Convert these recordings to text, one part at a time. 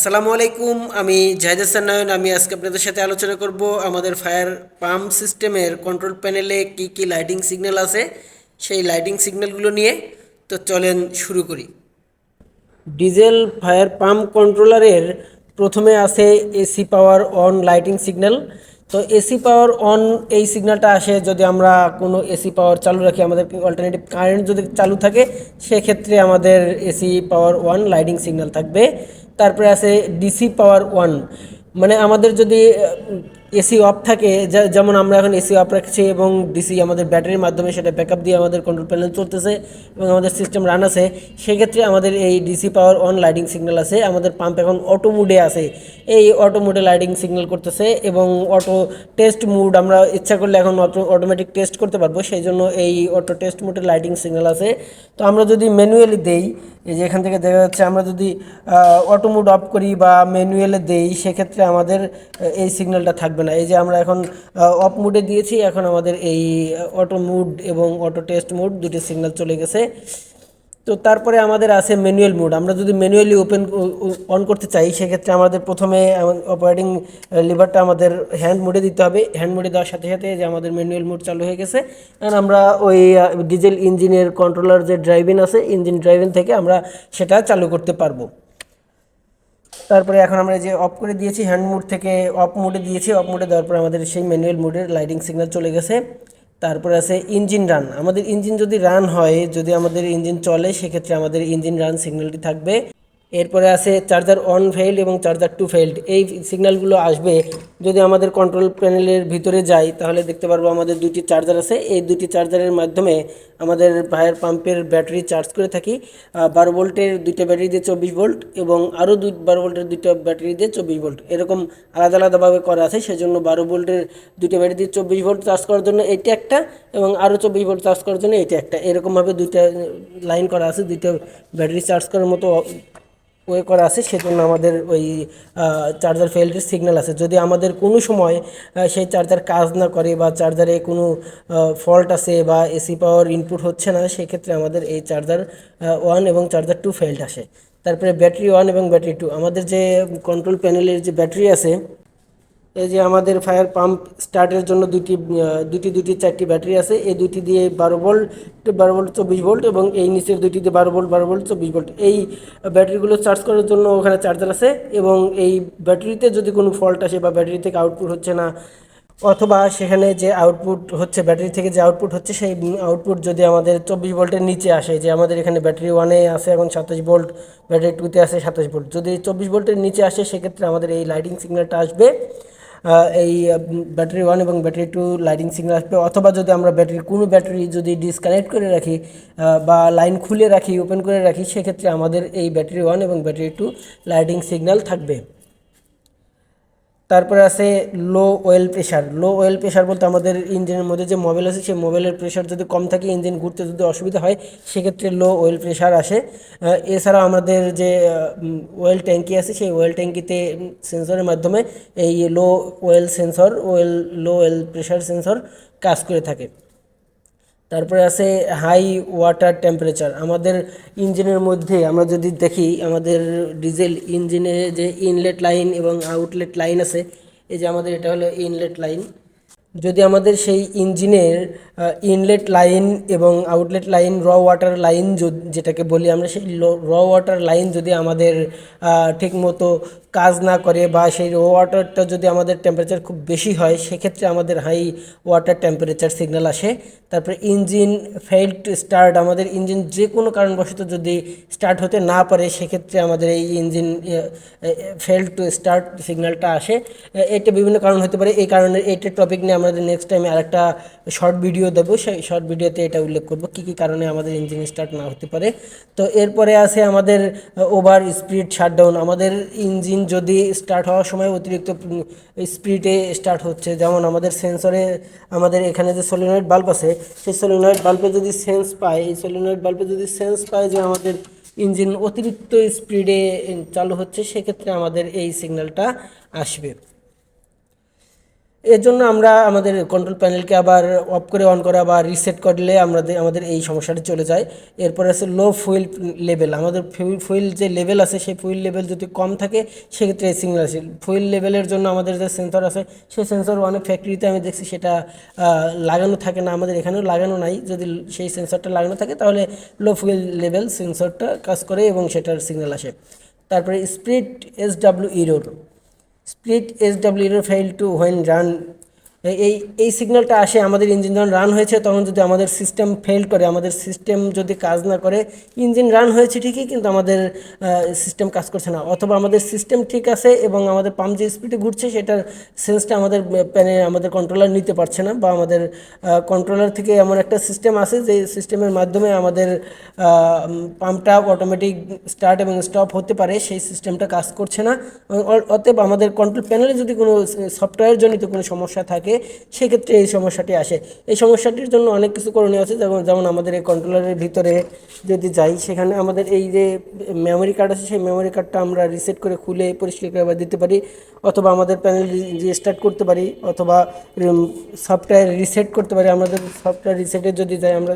আসসালামু আলাইকুম আমি জাহিদ হাসান নয়ন, আমি আজকে আপনাদের সাথে আলোচনা করব আমাদের ফায়ার পাম্প সিস্টেমের কন্ট্রোল প্যানেলে কি কি লাইটিং সিগন্যাল আছে, সেই লাইটিং সিগন্যালগুলো নিয়ে। তো চলেন শুরু করি। ডিজেল ফায়ার পাম্প কন্ট্রোলারের প্রথমে আছে AC power on lighting signal. তো এসি পাওয়ার অন এই সিগন্যালটা আসে যদি আমরা কোনো এসি পাওয়ার চালু রাখি, আমাদের অল্টারনেটিভ কারেন্ট যদি চালু থাকে, সেক্ষেত্রে আমাদের AC power one lighting signal থাকবে। তারপরে আছে ডিসি পাওয়ার ওয়ান মানে আমাদের যদি এসি অফ থাকে যেমন আমরা এখন এসি অফ রাখছি এবং ডিসি আমাদের ব্যাটারির মাধ্যমে সেটা ব্যাকআপ দিয়ে আমাদের কন্ট্রোল প্যানেল চলতেছে এবং আমাদের সিস্টেম রান আছে, সেক্ষেত্রে আমাদের এই DC power on lighting signal আছে, আমাদের পাম্প এখন অটো মুডে আছে। এই অটো মুডে লাইটিং সিগন্যাল করতেছে এবং অটো টেস্ট মুড আমরা ইচ্ছা করলে এখন অটো অটোমেটিক টেস্ট করতে পারব, সেই জন্য এই অটো টেস্ট মুডে লাইটিং সিগন্যাল আছে। তো আমরা যদি ম্যানুয়ালি দেই এই যে এখান থেকে দেখা যাচ্ছে আমরা যদি অটো মুড অফ করি বা ম্যানুয়ালে দেই, সেক্ষেত্রে আমাদের এই সিগন্যালটা থাকবে না। এই যে আমরা এখন অফ মুডে দিয়েছি, এখন আমাদের এই অটো মুড এবং অটো টেস্ট মুড দুটি সিগন্যাল চলে গেছে। তো তারপরে আমাদের আছে ম্যানুয়াল মোড আমরা যদি ম্যানুয়ালি ওপেন অন করতে চাই, সেক্ষেত্রে আমাদের প্রথমে অপারেটিং লিভারটা আমাদের হ্যান্ড মুডে দিতে হবে। হ্যান্ড মুডে দেওয়ার সাথে সাথে যে আমাদের ম্যানুয়াল মোড চালু হয়ে গেছে। আর আমরা ওই ডিজেল ইঞ্জিনের কন্ট্রোলার যে ড্রাইভিং আছে ইঞ্জিন ড্রাইভিং থেকে আমরা সেটা চালু করতে পারব। তারপরে এখন আমরা যে অফ করে দিয়েছি হ্যান্ড মুড থেকে অফ মোডে দিয়েছি। অফ মোডে দেওয়ার পর আমাদের সেই ম্যানুয়াল মোডের লাইটিং সিগন্যাল চলে গেছে। তারপরে আছে ইঞ্জিন রান। আমাদের ইঞ্জিন যদি রান হয়, যদি আমাদের ইঞ্জিন চলে, সেক্ষেত্রে আমাদের ইঞ্জিন রান সিগন্যালটি থাকবে। এরপরে আছে চার্জার অন ফেইল্ড এবং চার্জার টু ফেইল্ড এই সিগন্যালগুলো আসবে যদি আমাদের কন্ট্রোল প্যানেলের ভিতরে যাই, তাহলে দেখতে পারব আমাদের দুটি চার্জার আছে। এই দুটি চার্জারের মাধ্যমে আমাদের ফায়ার পাম্পের ব্যাটারি চার্জ করে থাকি। বারো ভোল্টের দুইটা ব্যাটারি দিয়ে চব্বিশ ভোল্ট এবং আরও দুই, বারো ভোল্টের দুইটা ব্যাটারি দিয়ে চব্বিশ ভোল্ট। এরকম আলাদা আলাদাভাবে করা আছে, সেজন্য বারো ভোল্টের দুইটা ব্যাটারি দিয়ে চব্বিশ ভোল্ট চার্জ করার জন্য এইটা একটা এবং আরও চব্বিশ ভোল্ট চার্জ করার জন্য এটা একটা। এরকমভাবে দুইটা লাইন করা আছে, দুইটা ব্যাটারি চার্জ করার মতো ওয়ে করা আছে, সেজন্য আমাদের ওই চার্জার ফেল্ডের সিগন্যাল আছে। যদি আমাদের কোনো সময় সেই চার্জার কাজ না করে বা চার্জারে কোনো ফল্ট আছে বা এসি পাওয়ার ইনপুট হচ্ছে না, সেক্ষেত্রে আমাদের এই চার্জার ওয়ান এবং চার্জার টু ফেল্ড আসে। তারপরে ব্যাটারি ওয়ান এবং ব্যাটারি টু আমাদের যে কন্ট্রোল প্যানেলের যে ব্যাটারি আছে এই যে আমাদের ফায়ার পাম্প স্টার্টের জন্য দুটি দুটি দুটি চারটি ব্যাটারি আছে। এই দুটি দিয়ে বারো ভোল্ট বারো ভোল্ট চব্বিশ ভোল্ট এবং এই নিচের দুটি দিয়ে বারো ভোল্ট বারো ভোল্ট চব্বিশ ভোল্ট এই ব্যাটারিগুলো চার্জ করার জন্য ওখানে চার্জার আছে এবং এই ব্যাটারিতে যদি কোনো ফল্ট আসে বা ব্যাটারি থেকে আউটপুট হচ্ছে না, অথবা সেখানে যে আউটপুট হচ্ছে, ব্যাটারি থেকে যে আউটপুট হচ্ছে, সেই আউটপুট যদি আমাদের চব্বিশ ভোল্টের নিচে আসে, যে আমাদের এখানে ব্যাটারি ওয়ানে আছে এখন সাতাশ ভোল্ট ব্যাটারি টুতে আছে সাতাশ ভোল্ট যদি চব্বিশ ভোল্টের নিচে আসে, সেক্ষেত্রে আমাদের এই লাইটিং সিগন্যালটা আসবে। এই ব্যাটারি ওয়ান এবং ব্যাটারি টু লাইটিং সিগন্যাল আসবে। অথবা যদি আমরা ব্যাটারি কোনো ব্যাটারি যদি ডিসকানেক্ট করে রাখি বা লাইন খুলে রাখি ওপেন করে রাখি, সেক্ষেত্রে আমাদের এই ব্যাটারি ওয়ান এবং ব্যাটারি টু লাইটিং সিগন্যাল থাকবে। তারপরে আছে low oil pressure low oil pressure বলতে আমাদের ইঞ্জিনের মধ্যে যে মোবাইল আছে, সেই মোবাইলের প্রেশার যদি কম থাকে ইঞ্জিন ঘুরতে যদি অসুবিধা হয়, সেক্ষেত্রে লো অয়েল প্রেশার আসে। এছাড়াও আমাদের যে অয়েল ট্যাঙ্কি আছে, সেই অয়েল ট্যাঙ্কিতে সেন্সরের মাধ্যমে এই low oil sensor oil low oil pressure sensor কাজ করে থাকে। তারপরে আছে হাই ওয়াটার টেম্পারেচার আমাদের ইঞ্জিনের মধ্যে আমরা যদি দেখি, আমাদের ডিজেল ইঞ্জিনে যে ইনলেট লাইন এবং আউটলেট লাইন আছে, এই যে আমাদের এটা হলো ইনলেট লাইন যদি আমাদের সেই ইঞ্জিনের ইনলেট লাইন এবং আউটলেট লাইন র ওয়াটার লাইন যেটাকে বলি আমরা, সেই র ওয়াটার লাইন যদি আমাদের ঠিকমতো কাজ না করে বা সেই ওয়াটারটা যদি আমাদের টেম্পারেচার খুব বেশি হয়, সেক্ষেত্রে আমাদের হাই ওয়াটার টেম্পারেচার সিগন্যাল আসে। তারপরে ইঞ্জিন ফেইল টু স্টার্ট আমাদের ইঞ্জিন যে কোনো কারণবশত যদি স্টার্ট হতে না পারে, সেক্ষেত্রে আমাদের এই ইঞ্জিন ফেল টু স্টার্ট সিগন্যালটা আসে। এটা বিভিন্ন কারণ হতে পারে। এই কারণে, এইটা টপিক নিয়ে আমাদের নেক্সট টাইমে আরেকটা শর্ট ভিডিও দেবো, সেই শর্ট ভিডিওতে এটা উল্লেখ করব, কী কী কারণে আমাদের ইঞ্জিন স্টার্ট না হতে পারে। তো এরপরে আছে আমাদের ওভার স্পিড শাটডাউন আমাদের ইঞ্জিন যদি স্টার্ট হওয়ার সময় অতিরিক্ত স্পিডে স্টার্ট হচ্ছে, যেমন আমাদের সেন্সরে আমাদের এখানে যে সলিনয়েড বাল্ব আছে, সেই সলিনয়েড বাল্বে যদি সেন্স পায়, এই সলিনয়েড বাল্বে যদি সেন্স পায় যে আমাদের ইঞ্জিন অতিরিক্ত স্পিডে চালু হচ্ছে, সেক্ষেত্রে আমাদের এই সিগন্যালটা আসবে। এর জন্য আমরা আমাদের কন্ট্রোল প্যানেলকে আবার অফ করে অন করা বা রিসেট করলে আমাদের আমাদের এই সমস্যাটি চলে যায়। এরপর আছে লো ফুয়েল লেভেল আমাদের ফুয়েল যে লেভেল আছে, সেই ফুয়েল লেভেল যদি কম থাকে, সেক্ষেত্রে এই সিগন্যাল আসে। ফুয়েল লেভেলের জন্য আমাদের যে সেন্সর আছে, সেই সেন্সর অনেক ফ্যাক্টরিতে আমি দেখছি সেটা লাগানো থাকে না। আমাদের এখানেও লাগানো নাই। যদি সেই সেন্সরটা লাগানো থাকে, তাহলে লো ফুয়েল লেভেল সেন্সরটা কাজ করে এবং সেটার সিগন্যাল আসে। তারপরে split S W error split S W fail to when run এই এই সিগন্যালটা আসে, আমাদের ইঞ্জিন যখন রান হয়েছে, তখন যদি আমাদের সিস্টেম ফেল করে, আমাদের সিস্টেম যদি কাজ না করে ইঞ্জিন রান হয়েছে ঠিকই, কিন্তু আমাদের সিস্টেম কাজ করছে না। অথবা আমাদের সিস্টেম ঠিক আছে এবং আমাদের পাম্প যে স্পিডে ঘুরছে, সেটার সেন্সটা আমাদের প্যানে আমাদের কন্ট্রোলার নিতে পারছে না বা আমাদের কন্ট্রোলার থেকে এমন একটা সিস্টেম আছে যে সিস্টেমের মাধ্যমে আমাদের পাম্পটা অটোমেটিক স্টার্ট এবং স্টপ হতে পারে, সেই সিস্টেমটা কাজ করছে না। এবং অতএব আমাদের কন্ট্রোল প্যানেলে যদি কোনো সফটওয়্যার জনিত কোনো সমস্যা থাকে সেক্ষেত্রে এই সমস্যাটি আসে। এই সমস্যাটির জন্য অনেক কিছু করণীয় আছে, যেমন যেমন আমাদের এই কন্ট্রোলারের ভিতরে যদি যাই, সেখানে আমাদের এই যে মেমোরি কার্ড আছে, সেই মেমোরি কার্ডটা আমরা রিসেট করে খুলে পরিষ্কার করে দিতে পারি, অথবা আমাদের প্যানেল রিস্টার্ট করতে পারি, অথবা সফটওয়্যার রিসেট করতে পারি। আমাদের সফটওয়্যার রিসেটে যদি যাই, আমরা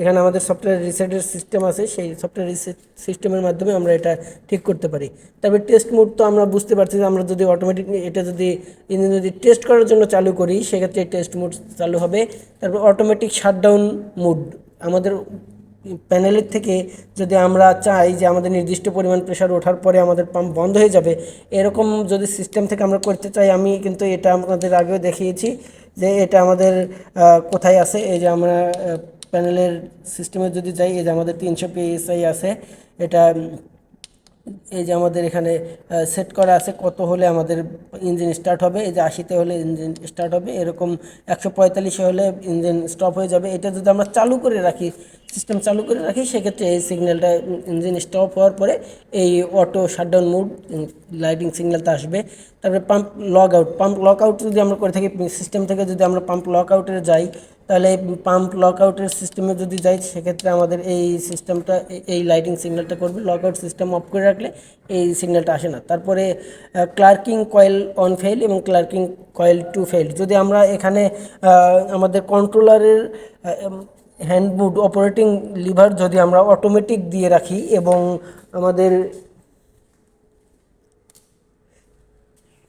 এখানে আমাদের সফটওয়্যার রিসেটের সিস্টেম আছে, সেই সফটওয়্যার রিসেট সিস্টেমের মাধ্যমে আমরা এটা ঠিক করতে পারি। তবে টেস্ট মোড তো আমরা বুঝতে পারছি যে আমরা যদি অটোমেটিক এটা যদি ইঞ্জিন যদি টেস্ট করার জন্য চালু করি, সেক্ষেত্রে টেস্ট মোড চালু হবে। তারপর অটোমেটিক শাটডাউন মোড আমাদের প্যানেলের থেকে যদি আমরা চাই যে আমাদের নির্দিষ্ট পরিমাণ প্রেশার ওঠার পরে আমাদের পাম্প বন্ধ হয়ে যাবে, এরকম যদি সিস্টেম থেকে আমরা করতে চাই, আমি কিন্তু এটা আমাদের আগেও দেখিয়েছি যে এটা আমাদের কোথায় আছে? এই যে আমরা প্যানেলের সিস্টেমে যদি যাই, এই যে আমাদের তিনশো পিএসআই আছে, এটা, এই যে আমাদের এখানে সেট করা আছে কত হলে আমাদের ইঞ্জিন স্টার্ট হবে, এই যে আশিতে হলে ইঞ্জিন স্টার্ট হবে, এরকম একশো পঁয়তাল্লিশে হলে ইঞ্জিন স্টপ হয়ে যাবে। এটা যদি আমরা চালু করে রাখি সিস্টেম চালু করে রাখি, সেক্ষেত্রে এই সিগন্যালটা ইঞ্জিন স্টপ হওয়ার পরে এই অটো শাটডাউন মুড লাইটিং সিগন্যালটা আসবে। তারপরে pump lock out pump lock out যদি আমরা করে থাকি সিস্টেম থেকে যদি আমরা পাম্প লক আউটে যাই, তাহলে পাম্প লক আউটের সিস্টেমে যদি যাই, সেক্ষেত্রে আমাদের এই সিস্টেমটা এই লাইটিং সিগন্যালটা করবে। লক আউট সিস্টেম অফ করে রাখলে এই সিগন্যালটা আসে না। তারপরে ক্লার্কিং কয়েল অন ফেল এবং ক্লার্কিং কয়েল টু ফেল যদি আমরা এখানে আমাদের কন্ট্রোলারের হ্যান্ড মুড অপারেটিং লিভার যদি আমরা অটোমেটিক দিয়ে রাখি এবং আমাদের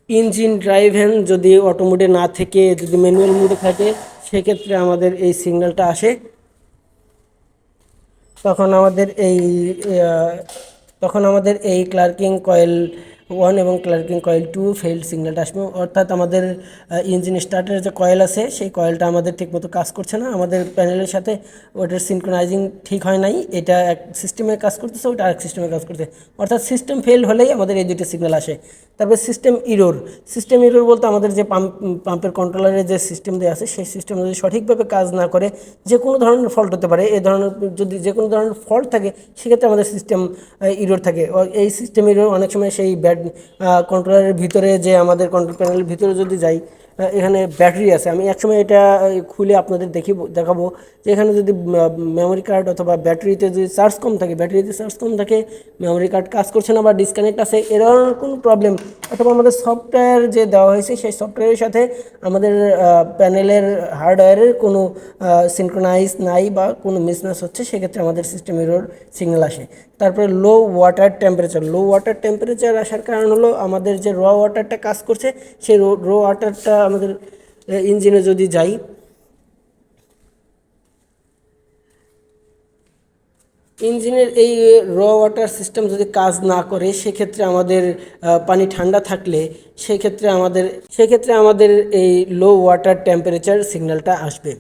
ইঞ্জিন ড্রাইভ হ্যান্ড যদি অটো মোডে না থেকে, যদি ম্যানুয়াল মোডে থাকে, সেক্ষেত্রে আমাদের এই সিগন্যালটা আসে। তখন আমাদের এই তখন আমাদের এই ক্লার্কিং কয়েল ওয়ান এবং ক্লার্কিং কয়েল টু ফেল্ড সিগন্যালটা আসবে। অর্থাৎ আমাদের ইঞ্জিন স্টার্টের যে কয়েল আছে, সেই কয়েলটা আমাদের ঠিকমতো কাজ করছে না। আমাদের প্যানেলের সাথে ওটার সিনক্রোনাইজিং ঠিক হয় নাই। এটা এক সিস্টেমে কাজ করতেছে, ওটা আরেক সিস্টেমে কাজ করতেছে অর্থাৎ সিস্টেম ফেল হলেই আমাদের এই দুটো সিগন্যাল আসে। তারপরে সিস্টেম ইরোর সিস্টেম ইরোর বলতে আমাদের যে পাম্প পাম্পের কন্ট্রোলারের যে সিস্টেম দেওয়া আছে, সেই সিস্টেম যদি সঠিকভাবে কাজ না করে, যে কোনো ধরনের ফল্ট হতে পারে। এ ধরনের, যদি যে কোনো ধরনের ফল্ট থাকে, সেক্ষেত্রে আমাদের সিস্টেম ইরোর থাকে। এই সিস্টেম ইরোর অনেক সময় সেই ব্যাড কন্ট্রোলারের ভিতরে যে আমাদের কন্ট্রোল প্যানেলের ভিতরে যদি যাই এখানে ব্যাটারি আছে। আমি একসময় এটা খুলে আপনাদের দেখি দেখাবো যে এখানে যদি মেমোরি কার্ড অথবা ব্যাটারিতে যদি চার্জ কম থাকে ব্যাটারিতে চার্জ কম থাকে মেমোরি কার্ড কাজ করছে না বা ডিসকানেক্ট আছে এ ধরনের কোনো প্রবলেম অথবা আমাদের সফটওয়্যার যে দেওয়া হয়েছে, সেই সফটওয়্যারের সাথে আমাদের প্যানেলের হার্ডওয়্যারের কোনো সিনক্রোনাইজ নাই বা কোনো মিসম্যাচ হচ্ছে, সেক্ষেত্রে আমাদের সিস্টেম এরর সিগন্যাল আসে। তারপরে low water temperature low water temperature আসার কারণ হলো আমাদের যে র ওয়াটারটা কাজ করছে, সেই র ওয়াটারটা আমাদের ইঞ্জিনে যদি যাই ইঞ্জিনের এই র ওয়াটার সিস্টেম যদি কাজ না করে, সেক্ষেত্রে আমাদের পানি ঠান্ডা থাকলে, সেক্ষেত্রে আমাদের সেক্ষেত্রে আমাদের এই লো ওয়াটার টেম্পারেচার সিগন্যালটা আসবে।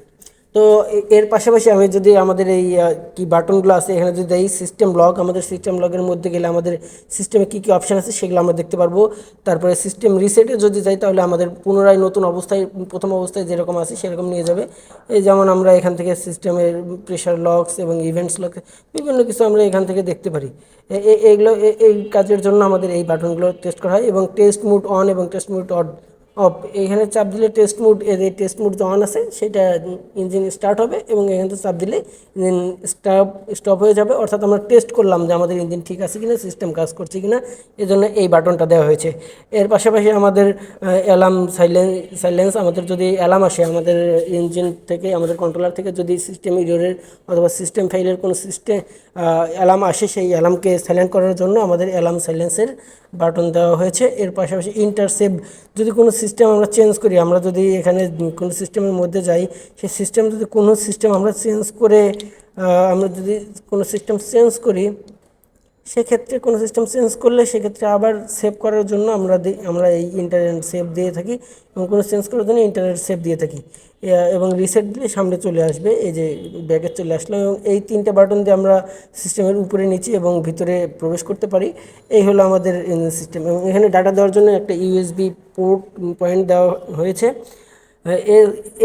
তো এর পাশাপাশি আমি যদি আমাদের এই কি বাটনগুলো আছে, এখানে যদি এই সিস্টেম লগ আমাদের সিস্টেম লগের মধ্যে গেলে আমাদের সিস্টেমে কী কী অপশান আছে সেগুলো আমরা দেখতে পারব। তারপরে সিস্টেম রিসেটে যদি যাই, তাহলে আমাদের পুনরায় নতুন অবস্থায়, প্রথম অবস্থায় যেরকম আছে সেরকম নিয়ে যাবে। এই যেমন আমরা এখান থেকে সিস্টেমের প্রেশার লকস এবং ইভেন্টস লক বিভিন্ন কিছু আমরা এখান থেকে দেখতে পারি। এ- এ- এগুলো, এ- এই কাজের জন্য আমাদের এই বাটনগুলো টেস্ট করা হয় এবং টেস্ট মুড অন এবং টেস্ট মুড অড অফ, এখানে চাপ দিলে টেস্ট মোড এর টেস্ট মোড যে অন আছে, সেটা ইঞ্জিন স্টার্ট হবে এবং এখানে চাপ দিলে ইঞ্জিন স্টপ স্টপ হয়ে যাবে। অর্থাৎ আমরা টেস্ট করলাম যে আমাদের ইঞ্জিন ঠিক আছে কিনা সিস্টেম কাজ করছে কিনা, এজন্য এই বাটনটা দেওয়া হয়েছে। এর পাশাপাশি আমাদের অ্যালার্ম সাইলেন্স সাইলেন্স আমাদের যদি অ্যালার্ম আসে, আমাদের ইঞ্জিন থেকে, আমাদের কন্ট্রোলার থেকে যদি সিস্টেম ইরোরের অথবা সিস্টেম ফাইলের কোনো সিস্টেম অ্যালার্ম আসে, সেই অ্যালার্মকে সাইলেন্ট করার জন্য আমাদের অ্যালার্ম সাইলেন্সের বাটন দেওয়া হয়েছে। এর পাশাপাশি ইন্টারসেভ যদি কোনো সিস্টেম আমরা চেঞ্জ করি, আমরা যদি এখানে কোনো সিস্টেমের মধ্যে যাই, সেই সিস্টেম যদি কোনো সিস্টেম আমরা চেঞ্জ করে আমরা যদি কোনো সিস্টেম চেঞ্জ করি সেক্ষেত্রে কোনো সিস্টেম চেঞ্জ করলে সেক্ষেত্রে আবার সেভ করার জন্য আমরা আমরা এই ইন্টারনেট সেভ দিয়ে থাকি এবং কোনো চেঞ্জ করার জন্য ইন্টারনেট সেভ দিয়ে থাকি। এবং রিসেট দিলে সামনে চলে আসবে, এই যে ব্যাগে চলে আসলো এবং এই তিনটে বাটন দিয়ে আমরা সিস্টেমের উপরে নিচে এবং ভিতরে প্রবেশ করতে পারি। এই হলো আমাদের সিস্টেম এবং এখানে ডাটা দেওয়ার জন্য একটা ইউএসবি পোর্ট পয়েন্ট দেওয়া হয়েছে।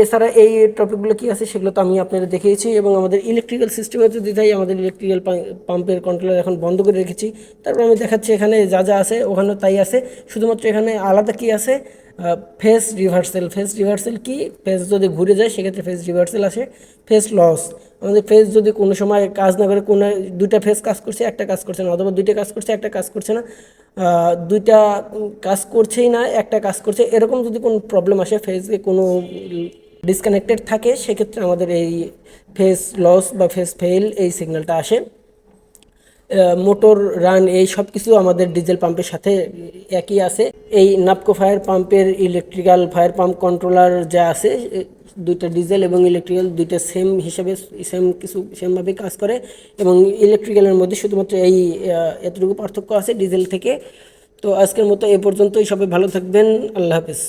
এছাড়া এই টপিকগুলো কি আছে সেগুলো তো আমি আপনাদের দেখিয়েছি এবং আমাদের ইলেকট্রিক্যাল সিস্টেমে যদি যাই আমাদের ইলেকট্রিক্যাল পাম্পের কন্ট্রোলার এখন বন্ধ করে রেখেছি। তারপর আমি দেখাচ্ছি এখানে যা যা আছে ওখানে তাই আছে। শুধুমাত্র এখানে আলাদা কি আছে? ফেস রিভার্সেল ফেস রিভার্সেল কি? ফেস যদি ঘুরে যায়, সেক্ষেত্রে ফেস রিভার্সেল আসে। ফেস লস আমাদের ফেস যদি কোনো সময় কাজ না করে, কোনো দুইটা ফেস কাজ করছে, একটা কাজ করছে না, অথবা দুইটা কাজ করছে, একটা কাজ করছে না। দুইটা কাজ করছেই না, একটা কাজ করছে। এরকম যদি কোনো প্রবলেম আসে ফেসে কোনো ডিসকানেক্টেড থাকে, সেক্ষেত্রে আমাদের এই ফেস লস বা ফেস ফেল এই সিগন্যালটা আসে। মোটর রান এই সব কিছু আমাদের ডিজেল পাম্পের সাথে একই আছে। এই নাপকো ফায়ার পাম্পের ইলেকট্রিক্যাল ফায়ার পাম্প কন্ট্রোলার যা আছে দুইটা ডিজেল এবং ইলেকট্রিক্যাল দুইটা সেম হিসাবে সেম কিছু সেমভাবে কাজ করে এবং ইলেকট্রিক্যালের মধ্যে শুধুমাত্র এই এতটুকু পার্থক্য আছে ডিজেল থেকে। তো আজকের মতো এ পর্যন্তই। সবাই ভালো থাকবেন। আল্লাহ হাফেজ।